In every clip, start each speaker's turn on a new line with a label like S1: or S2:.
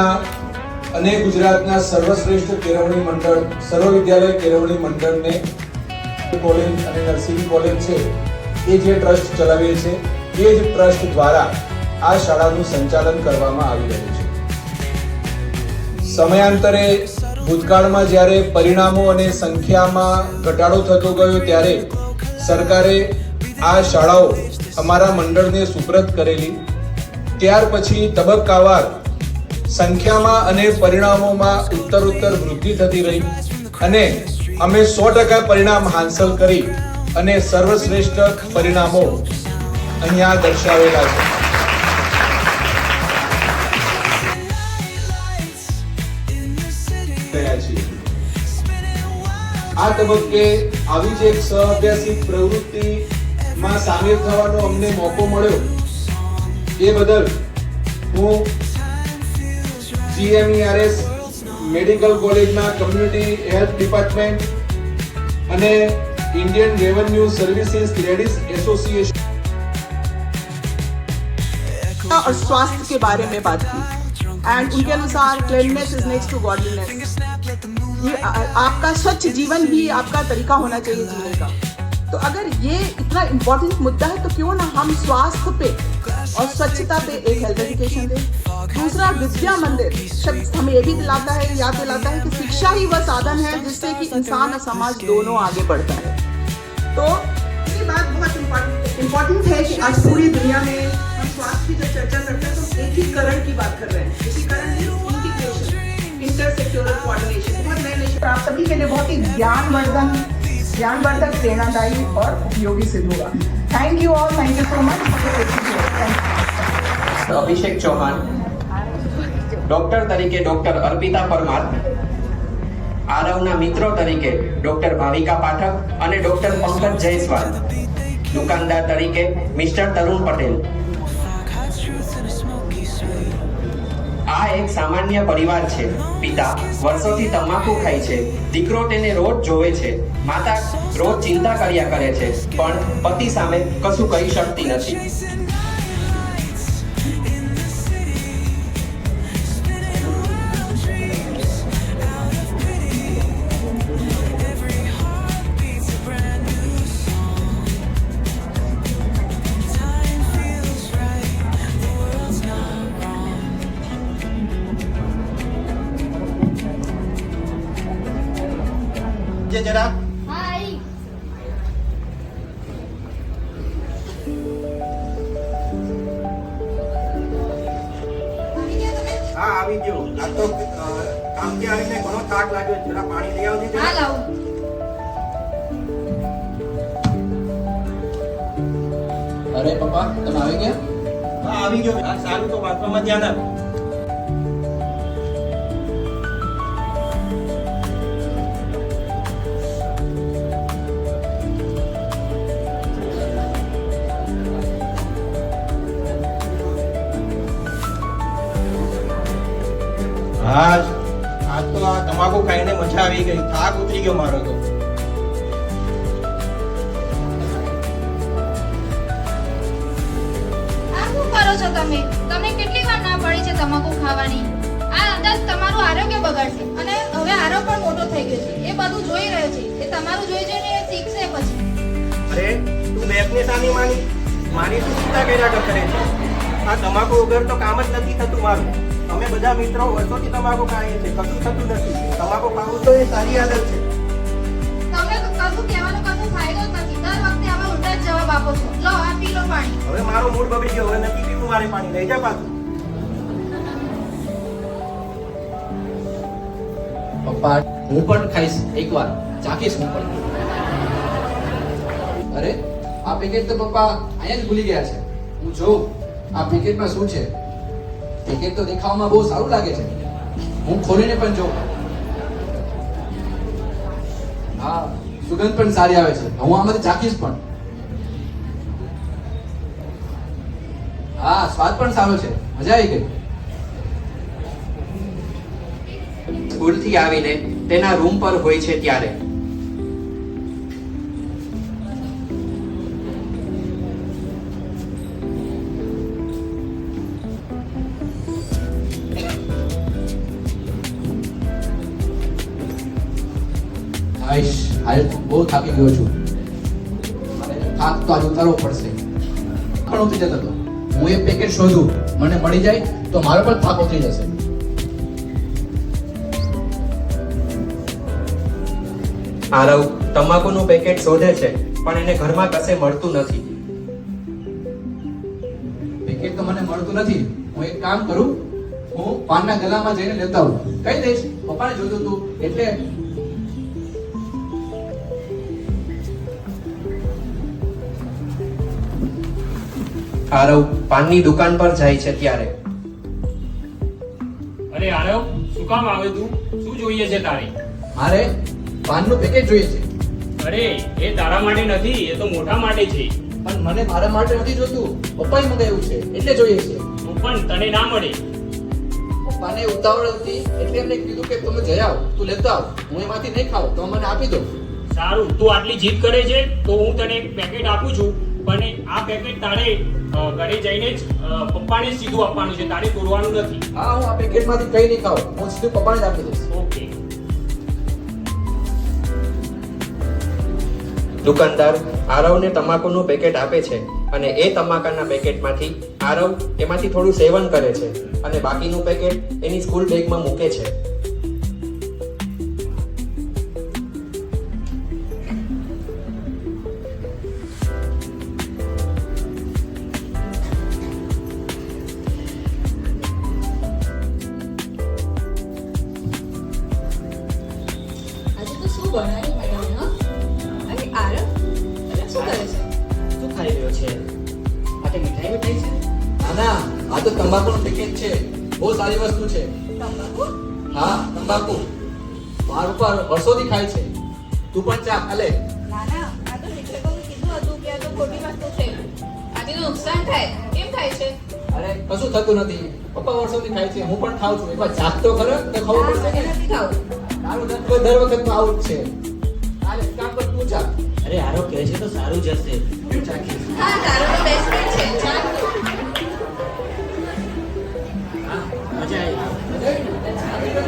S1: વિદ્યાલયના અને ગુજરાતના સર્વશ્રેષ્ઠ કેળવણી મંડળ, સર્વ વિદ્યાલય કેળવણી મંડળને કોલેજ અને નર્સિંગ કોલેજ છે, એ જે ટ્રસ્ટ ચલાવીએ છે, એ જ ટ્રસ્ટ દ્વારા આ શાળાનું સંચાલન કરવામાં આવી રહ્યું છે. સમયાંતરે ભૂતકાળમાં જ્યારે પરિણામો અને સંખ્યામાં ઘટાડો થતો ગયો ત્યારે સરકારે આ શાળાઓ અમારા મંડળને સુપ્રત કરેલી. ત્યાર પછી તબક્કાવાર સંખ્યામાં અને પરિણામોમાં ઉત્તરોત્તર વૃદ્ધિ થતી રહી અને અમે સો ટકા પરિણામ હાંસલ કરી અને સર્વશ્રેષ્ઠ પરિણામો અહીંયા દર્શાવેલા છે. આ તબક્કે આવી જ એક સહઅભ્યાસિક પ્રવૃત્તિમાં સામેલ થવાનો અમને મોકો મળ્યો. એ બદલ હું સીએમઈઆરએસ મેડિકલ કોલેજના કમ્યુનિટી હેલ્થ ડિપાર્ટમેન્ટ અને Indian revenue services ladies association
S2: और स्वास्थ्य के बारे में बात की एंड उनके अनुसार cleanliness is next to godliness ये आ- आपका स्वच्छ जीवन भी आपका तरीका होना चाहिए जीने का तो अगर ये इतना इम्पोर्टेंट मुद्दा है तो क्यों ना हम स्वास्थ्य पे और स्वच्छता पे एक हेल्थ एजुकेशन दें? दूसरा, विद्या मंदिर। हमें ये भी दिलाता है, याद दिलाता है कि शिक्षा ही वह साधन है जिससे कि इंसान और समाज दोनों आगे बढ़ता है। तो ये बात बहुत इम्पोर्टेंट है कि आज पूरी दुनिया में हम स्वास्थ्य की जब चर्चा करते हैं तो एकीकरण की बात कर रहे हैं। एकीकरण इंटीग्रेशन कोऑर्डिनेशन बहुत नए आप सभी के लिए बहुत ही ज्ञानवर्धन ज्ञानवर्धक प्रेरणादायी और उपयोगी सिद्ध होगा thank you all thank you so much
S3: Abhishek Chauhan doctor તરીકે ડોક્ટર અર્પિતા પરમાર આરવના મિત્રો તરીકે ડોક્ટર ભાવિકા પાઠક અને ડોક્ટર પંકજ જયસ્વાલ દુકાનદાર તરીકે મિસ્ટર તરુણ પટેલ આ એક સામાન્ય પરિવાર છે. પિતા વર્ષોથી તમાકુ ખાય છે. દીકરો તેને રોજ જોવે છે. માતા રોજ ચિંતા કર્યા કરે છે. પણ પતિ સામે કશું કહી શકતી નથી.
S4: હા આવી ગયો. આ તો કામથી આવીને ઘણો થાક લાગ્યો. જરા પાણી લઈ આવજો.
S5: હા લાવું.
S6: અરે પપ્પા તમે આવી ગયા?
S4: હા આવી ગયો. આ સારું તો વાતમાં ધ્યાન આપ હા આજ તો આ તમાકુ ખાઈને મજા આવી ગઈ. થાક ઉતરી ગયો મારો તો.
S5: કરો છો તમે? તમને કેટલી વાર ના પડી છે તમાકુ ખાવાની? આ અંદાજ તમારું આરોગ્ય બગાડશે અને હવે આરો પણ મોટો થઈ ગયો છે. એ બધું જોઈ રહ્યો છે. એ તમારું જોઈ જોઈને એ શીખશે પછી.
S4: અરે તું બેગને સાની માની? મારી શું ચિંતા કર્યા કરે છે. આ તમાકુ વગર તો કામ જ નથી થતું મારું. અમે બધા મિત્રો વર્ષોથી તમાકુ ખાઈએ છીએ. કશું થતું નથી. તમાકુ ખાવું તો એ સારી આદત છે.
S5: તમને કશું કહેવાનો કશું ફાયદો નથી. દર વખતે આવા ઉલટા જવાબ આપો છો. લો આ પી લો પાણી.
S4: હવે મારો મૂડ બગડી ગયો. હવે નથી પીવું મારે પાણી. લઈ જા પાછું.
S6: પપ્પા હું પણ ખાઈશ એકવાર. ચાખીશ હું પણ. અરે આ પેકેટ તો પપ્પા અહીંયા જ ભૂલી ગયા છે. હું જોઉં. આ પેકેટમાં શું છે? પેકેટ તો દેખાવમાં બહુ સારું લાગે છે. હું ખોલીને પણ જોઉં. હા, સુગંધ પણ સારી આવે છે. હું આમાંથી ચાખીશ પણ. હા, સ્વાદ પણ સારો છે. મજા આવી ગઈ.
S3: સ્કૂલથી આવીને તેના રૂમ પર હોય છે ત્યારે.
S6: થાકી ગયો છું. થાક તો આજે ઉતારવો પડશે. પણ ઉતરી જતો હતો. હું એ પેકેટ શોધું. મને મળી જાય તો મારો પણ થાક ઉતરી જશે.
S3: આરવ તમાકુનું પેકેટ શોધે છે પણ એને ઘરમાં કશે મળતું નથી.
S6: પેકેટ તો મને મળતું નથી. હું એક કામ કરું. હું પાનના ગલામાં જઈને લેતા આવું. કહી દઈશ? પપ્પાને જોતું હતું. એટલે
S3: આરવ પાનની દુકાન પર જાય છે ત્યારે.
S7: અરે આરવ શું કામ આવે તું? શું જોઈએ છે તારે?
S6: મારે પાનનું પેકેટ જોઈએ છે.
S7: અરે એ તારા માટે નથી એ તો મોટા માટે છે.
S6: પણ મને મારા માટે નથી જોતું. પપ્પાએ મંગાવ્યું છે એટલે જોઈએ છે.
S7: પણ તને ના મળે.
S6: પપ્પાને ઉતાવળ હતી એટલે એમને કીધું કે તમે જઈ આવ તું લેતો આવ. હું એમાંથી નહીં ખાવ તો મને આપી દો.
S7: સારું તું આટલી જીદ કરે છે તો હું તને એક પેકેટ આપું છું. પણ આ પેકેટ તારે ઘરે જઈને જ પપ્પાને સીધું આપવાનું છે. તારે તોડવાનું નથી.
S6: હા હું આ પેકેટમાંથી કઈ નહીં ખાઉં. હું સીધું પપ્પાને જ આપી દઈશ.
S7: ઓકે.
S3: દુકાનદાર આરવને તમાકુનું પેકેટ આપે છે અને એ તમાકાના પેકેટમાંથી આરવ એમાંથી થોડું સેવન કરે છે અને બાકીનું પેકેટ એની સ્કૂલ બેગમાં મૂકે છે.
S6: સારી વસ્તુ છે. હા તંબાકુ. મારું પર વર્ષોથી ખાય છે. તું પણ ચા ખાલે
S8: ના ના આ તો શિક્ષકોએ કીધું હતું કે આ તો ખોટી વસ્તુ છે. આથી નુકસાન થાય. કેમ થાય છે?
S6: અરે કશું થતું નથી. પપ્પા વર્ષોથી ખાય છે. હું પણ ખાઉં છું. એકવાર ચાખ તો ખરો તો ખબર પડશે
S8: મને નથી ખાવું.
S6: તારું દર વખત વખત આવું જ છે. હાલે કામ કર તું ચા
S9: અરે આરો કહે છે તો સારું જ હશે. હું
S8: હા તારો તો બેસ્ટ છે. ચાલ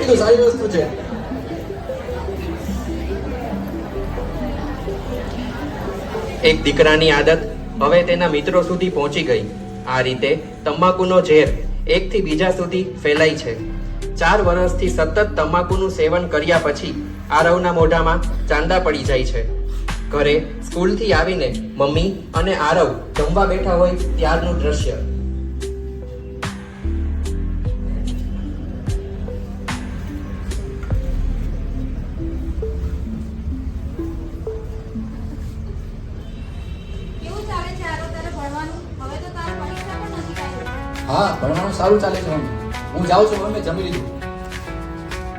S9: આવી
S6: કીધું સારી વસ્તુ છે.
S3: એક દીકરાની આદત હવે તેના મિત્રો સુધી પહોંચી ગઈ. આ રીતે તમાકુનો ઝેર એકથી બીજા સુધી ફેલાય છે. ચાર વર્ષથી સતત તમાકુનું સેવન કર્યા પછી આરવના મોઢામાં ચાંદા પડી જાય છે. ઘરે સ્કૂલથી આવીને મમ્મી અને આરવ જમવા બેઠા હોય ત્યારનું દ્રશ્ય.
S6: હા ભણવાનું સારું ચાલે છે મમ્મી. હું જાઉં છું મમ્મી જમી લીધું.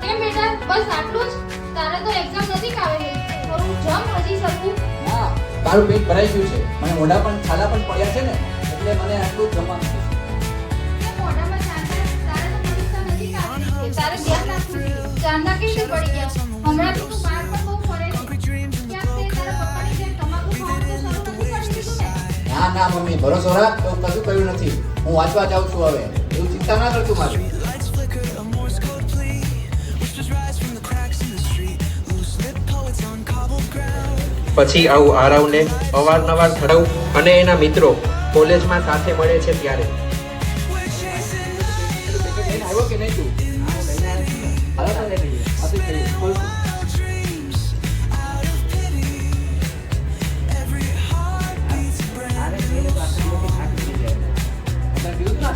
S5: કેમ બેટા? બસ આટલું જ? તારે તો એક્ઝામ નજીક આવેલી થોડું જમ હજી શકું.
S6: હા તારું પેટ ભરાઈ ગયું છે. મને મોઢા પણ છાલા પણ પડ્યા છે ને એટલે મને આટલું જ જમવાનું છે.
S5: તારે ધ્યાન રાખવું ચાંદા પડી ગયા? હમણાં તો તું બહાર પણ બહુ નથી ને?
S6: ના મમ્મી. ભરોસો રાખ કશું કર્યું નથી. હું વાંચવા જાઉં છું હવે. એવું ચિંતા ના કરતું મારી.
S3: પછી આવું આરવને અવારનવાર ધરાવ અને એના મિત્રો કોલેજમાં સાથે મળે છે ત્યારે.
S6: આવ્યો કે નહીં તું.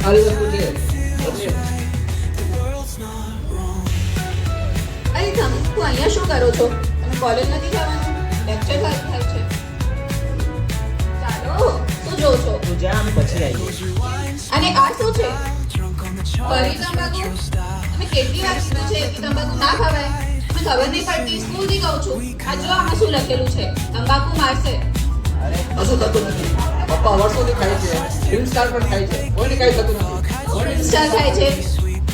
S6: તને કીધું તું ને આ સારી વસ્તુ છે
S8: અરે તમે તું અહીંયા શું કરો છો તમે કોલેજ નથી જવાનું લેક્ચર થાય છે ચાલો શું
S9: જા
S8: અને આ શું છે ફરી તંબાકુ અમે કેટલી વાર કીધું છે કે તંબાકુ ના ખવાય મને ખબર નહીં પડતી સ્કૂલથી કહું છું આ જો આમાં શું લખેલું છે તંબાકુ મારશે
S6: અરે, કશું થતું નથી. પપ્પા વર્ષોથી ખાય છે. ફિલ્મ સ્ટાર પણ ખાય છે. કોઈને કાંઈ થતું નથી. ફિલ્મ
S8: સ્ટાર ખાય છે.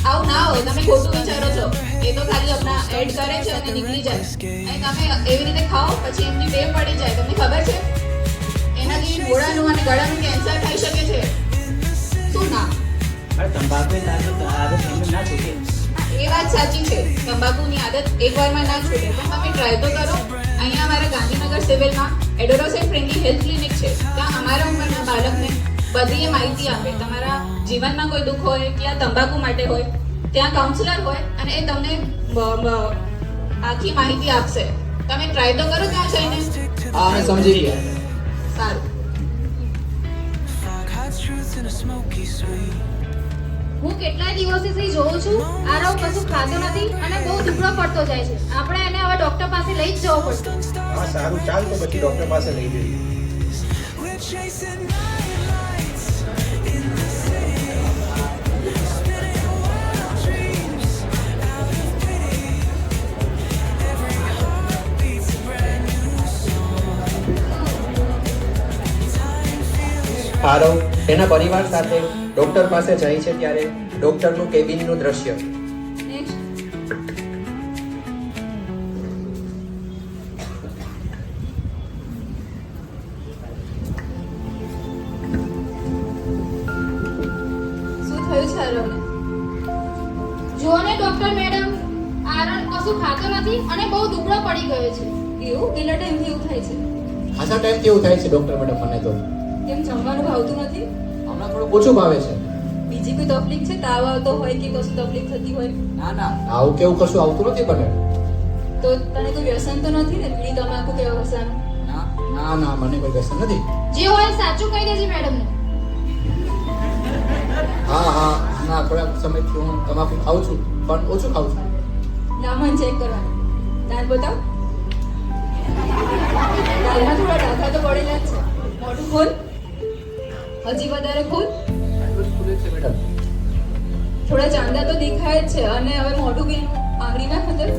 S8: આવું ના હોય તમે ખોટું વિચારો છો. એ તો ખાલી હમણાં એડ કરે છે અને નીકળી જાય. અને તમે એવી રીતે ખાઓ પછી એમની બે પડી જાય. તમને ખબર છે? એનાથી ગોળાનું અને ગળાનું કેન્સર થઈ શકે છે. શું ના
S9: તંબાકુ એ આદત એમને ના છૂટે.
S8: એ વાત સાચી છે. તંબાકુની આદત એક વારમાં ના છૂટે. પણ તમે ટ્રાય તો કરો. અહીંયા અમારા ગાંધીનગર સિવિલમાં એડોરોસેન્ટ ફ્રેન્ડલી હેલ્થ ક્લિનિક છે. ત્યાં અમારા ઉંમરના બાળકને બધી એ માહિતી આપે. તમારા જીવનમાં કોઈ દુઃખ હોય કે આ તંબાકુ માટે હોય ત્યાં કાઉન્સિલર હોય અને એ તમને આખી માહિતી આપશે. તમે ટ્રાય તો કરો ત્યાં જઈને.
S6: હા અમે સમજી ગયા.
S8: સારું.
S5: હું કેટલાય દિવસથી જોઉં છું આ રોગ કશું ખાતો નથી અને બહુ દુબળો પડતો જાય છે. આપણે એને હવે ડોક્ટર પાસે લઈ જ જવો પડશે.
S4: હા, સારું, ચાલ તો પછી ડોક્ટર પાસે લઈ જઈએ.
S3: આરવ તેના પરિવાર સાથે ડોક્ટર પાસે જાય છે ત્યારે ડોક્ટરનું કેબિનનું દ્રશ્ય.
S8: નેક્સ્ટ શું થયું છે આરવને
S5: જુઓ ને ડોક્ટર મેડમ આરવ કશું ખાતો નથી અને બહુ દુબળો પડી ગયો છે.
S8: એવું? કેટલા ટાઈમથી એવું થાય છે?
S6: ખાસા ટાઈમ કેવું થાય છે ડોક્ટર મેડમ મને તો.
S8: કેમ જમવાનું ભાવતું નથી?
S6: હમણાં થોડું ઓછું ભાવે છે.
S8: બીજી કોઈ તકલીફ છે? તાવ આવતો હોય કે કશું તકલીફ થતી હોય?
S6: ના ના. આવું કેવું કશું આવતું નથી મને
S8: તો તને કોઈ વ્યસન તો નથી ને? બીડી તમાકુ કે વ્યસન
S6: ના ના મને કોઈ વ્યસન નથી.
S5: જે હોય સાચું કહી દેજે મેડમને
S6: હા હા ના સમય સમયથી હું તમાકુ ખાઉં છું પણ ઓછું ખાઉં છું.
S8: નામન ચેક કરવા દાંત બતાવ. દાંતમાં થોડા ડાઘા તો પડેલા જ છે. મોઢું ખોલ. હજી વધારે
S6: મેડમ
S8: થોડા ચાંદા તો દેખાય જ છે, અને હવે મોઢું બી આંગળી ના ખબર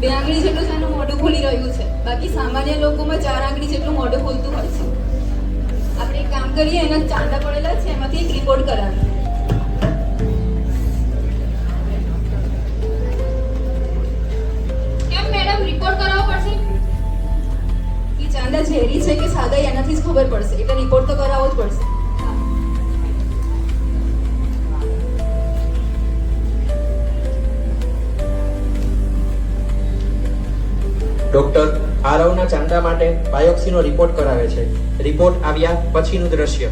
S8: બે આંગળી જેટલું એનું મોઢું ખુલી રહ્યું છે. બાકી સામાન્ય લોકોમાં ચાર આંગળી જેટલું મોઢું ખોલતું હોય છે. આપણે એક કામ કરીએ, એના ચાંદા પડેલા છે, એમાંથી એક રિપોર્ટ કરાવીએ.
S5: કેમ મેડમ રિપોર્ટ કરાવવો પડશે
S8: કે ચાંદા ઝેરી છે કે સાદા એનાથી જ ખબર પડશે. એટલે રિપોર્ટ તો કરાવવો જ પડશે.
S3: ડોક્ટર આરવના ચાંદા માટે બાયોપ્સીનો રિપોર્ટ કરાવે છે. રિપોર્ટ આવ્યા પછીનું દ્રશ્ય.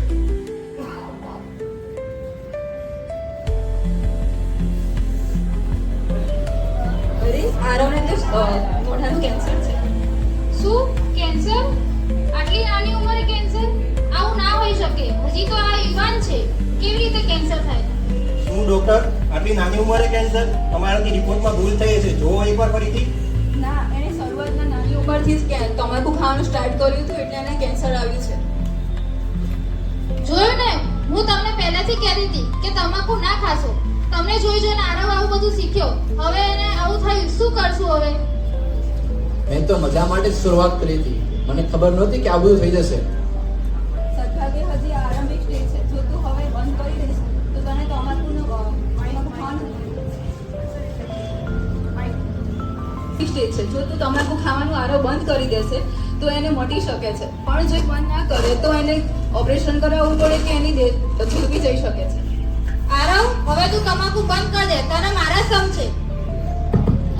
S8: આરવને તો મોઢાનું કેન્સર છે.
S5: શું? કેન્સર આટલી નાની ઉંમરે કેન્સર આવું ના હોઈ શકે. હજી તો આ યુવાન છે. કેવી રીતે કેન્સર થાય?
S4: શું ડોક્ટર આટલી નાની ઉંમરે કેન્સર તમારાથી રિપોર્ટમાં ભૂલ થઈ છે જોવો એકવાર ફરીથી.
S8: ના એને શરૂઆતમાં નાની ઉંમરથી જ તમાકુ ખાવાનું સ્ટાર્ટ કર્યું હતું એટલે એને કેન્સર આવ્યું છે.
S5: જોયું ને? હું તમને પહેલાથી કહેતી હતી કે તમાકુ ના ખાશો. તમને જોઈ જોઈને આરવ આવું બધું શીખ્યો. હવે એને આવું થયું. શું કરશું હવે?
S6: મેં તો મજા માટે જ શરૂઆત કરી હતી. મને ખબર નહોતી કે આ બધું થઈ જશે.
S8: સદભાગ્ય હજી આરંભિક સ્ટેજ છે. જો તું હવે બંધ કરી દઈશ તો તને તમાકુનું તમાકુ ખાવાનું સ્ટેજ છે. જો તું તમાકુ ખાવાનું આરો બંધ કરી દેશે તો એને મટી શકે છે. પણ જો બંધ ના કરે તો એને ઓપરેશન કરાવવું પડે કે એની છૂટવી જઈ શકે છે.
S5: આરવ હવે તું તમાકુ બંધ કરી દે. તને મારા સમ છે.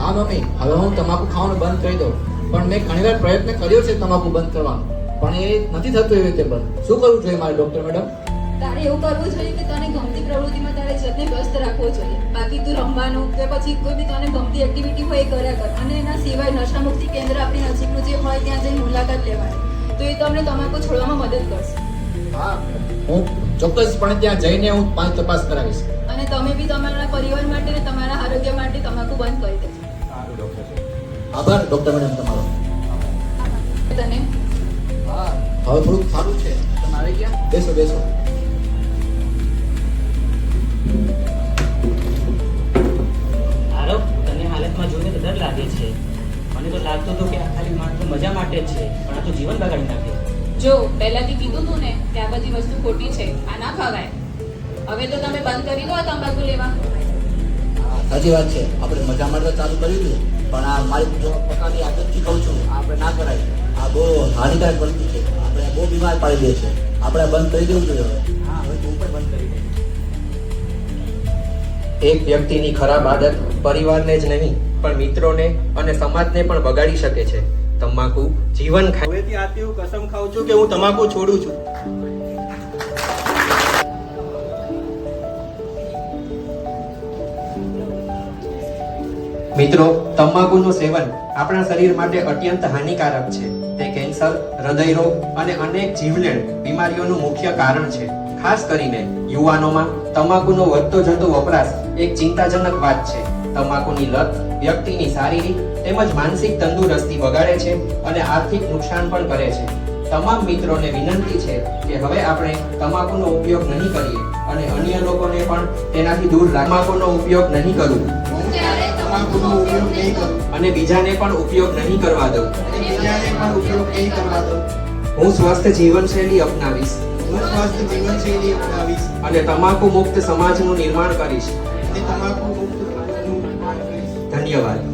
S6: હા મમ્મી હવે હું તમાકુ ખાવાનું બંધ કરી દઉં. પણ મેં ઘણીવાર પ્રયત્ન કર્યો છે તમાકુ બંધ કરવાનો પણ એ નથી થતું એવી રીતે બંધ. શું કરવું જોઈએ મારે ડોક્ટર મેડમ?
S8: તારે એવું કરવું જોઈએ કે તને ગમતી પ્રવૃત્તિમાં તારે જાતને વ્યસ્ત રાખવો જોઈએ. બાકી તું રમવાનું કે પછી કોઈ બી તને ગમતી એક્ટિવિટી હોય એ કર્યા કર. અને એના સિવાય નશામુક્તિ કેન્દ્ર આપણી નજીકનું જે હોય ત્યાં જઈને મુલાકાત લેવાની. તો એ તમને તમાકુ છોડવામાં મદદ કરશે.
S6: હા હું ચોક્કસપણે ત્યાં જઈને હું પાંચ તપાસ કરાવીશ.
S8: અને તમે બી તમારા પરિવાર માટે અને તમારા આરોગ્ય માટે તમાકુ બંધ કરી દેજો.
S6: આભાર ડોક્ટર મેડમ તમારો.
S8: તને?
S6: હા હવે થોડુંક સારું છે. તમે આવી ગયા? બેસો બેસો.
S9: આરવ તને હાલતમાં જોઈને તો ડર લાગે છે. મને તો લાગતું હતું કે આ ખાલી માત્ર મજા માટે જ છે પણ આ તો જીવન બગાડી નાખે.
S8: જો પહેલાથી કીધું તું ને કે આ બધી વસ્તુ ખોટી છે આ ના ખવાય. હવે તો તમે બંધ કરી દો આ તંબાકુ લેવા.
S6: સાચી વાત છે. આપણે મજા માટે ચાલુ કરી હતું પણ આ મારી જો પ્રકારની આદતથી કહું છું આપણે ના કરાય. આ બહુ હાનિકારક બનતી છે. આપણે બહુ બીમાર પાડી દે છે. આપણે બંધ કરી દેવું જોઈએ હવે.
S9: હા હવે તું પણ બંધ કરી દે.
S3: એક વ્યક્તિની ખરાબ આદત પરિવારને જ નહીં પણ મિત્રોને અને સમાજને પણ બગાડી શકે છે. તમાકુ જીવન ખાય
S4: હવેથી આથી હું કસમ ખાઉં છું કે હું તમાકુ છોડું છું.
S3: મિત્રો તમાકુનું સેવન આપણા શરીર માટે અત્યંત હાનિકારક છે. તે કેન્સર, હૃદયરોગ અને અનેક જીવલેણ બીમારીઓનું મુખ્ય કારણ છે. ખાસ કરીને યુવાનોમાં તમાકુનો વધતો જતો વપરાશ એક ચિંતાજનક વાત છે. તમાકુની લત વ્યક્તિની શારીરિક તેમજ માનસિક તંદુરસ્તી બગાડે છે અને આર્થિક નુકસાન પણ કરે છે. તમામ મિત્રોને વિનંતી છે કે હવે આપણે તમાકુનો ઉપયોગ નહીં કરીએ અને અન્ય લોકોને પણ તેનાથી દૂર તમાકુનો ઉપયોગ નહીં કરવું
S5: તમાકુનો ઉપયોગ નહીં કરું.
S3: અને બીજાને પણ ઉપયોગ નહીં કરવા દઉં.
S5: અને બીજાને પણ ઉપયોગ નહીં કરવા દઉં.
S3: હું સ્વસ્થ જીવનશૈલી અપનાવીશ.
S4: હું સ્વસ્થ જીવનશૈલી અપનાવીશ.
S3: અને તમાકુ મુક્ત સમાજનું નિર્માણ કરીશ.
S4: અને તમાકુ મુક્ત સમાજનું નિર્માણ કરીશ.
S3: ધન્યવાદ.